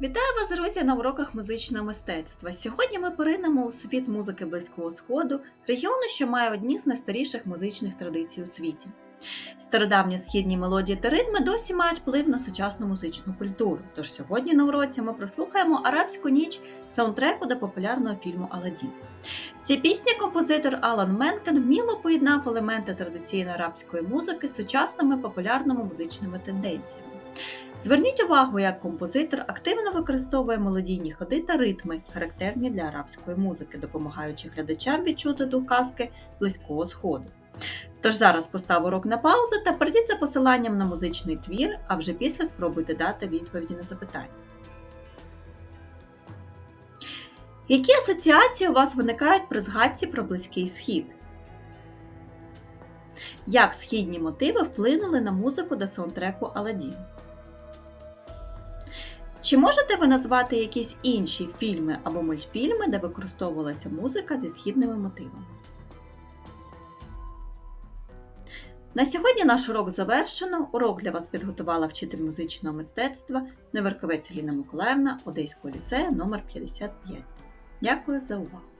Вітаю вас, друзі, на уроках музичного мистецтва. Сьогодні ми поринемо у світ музики Близького Сходу, регіону, що має одні з найстаріших музичних традицій у світі. Стародавні східні мелодії та ритми досі мають вплив на сучасну музичну культуру. Тож сьогодні на уроці ми прослухаємо арабську ніч саундтреку до популярного фільму Аладдін. В цій пісні композитор Алан Менкен вміло поєднав елементи традиційної арабської музики з сучасними популярними музичними тенденціями. Зверніть увагу, як композитор активно використовує мелодійні ходи та ритми, характерні для арабської музики, допомагаючи глядачам відчути дух казки близького сходу. Тож зараз постав урок на паузу та пройдіть за посиланням на музичний твір, а вже після спробуйте дати відповіді на запитання. Які асоціації у вас виникають при згадці про близький схід? Як східні мотиви вплинули на музику до саундтреку Аладдін? Чи можете ви назвати якісь інші фільми або мультфільми, де використовувалася музика зі східними мотивами? На сьогодні наш урок завершено. Урок для вас підготувала вчитель музичного мистецтва Неверковець Ліна Миколаївна Одеського ліцею номер 55. Дякую за увагу!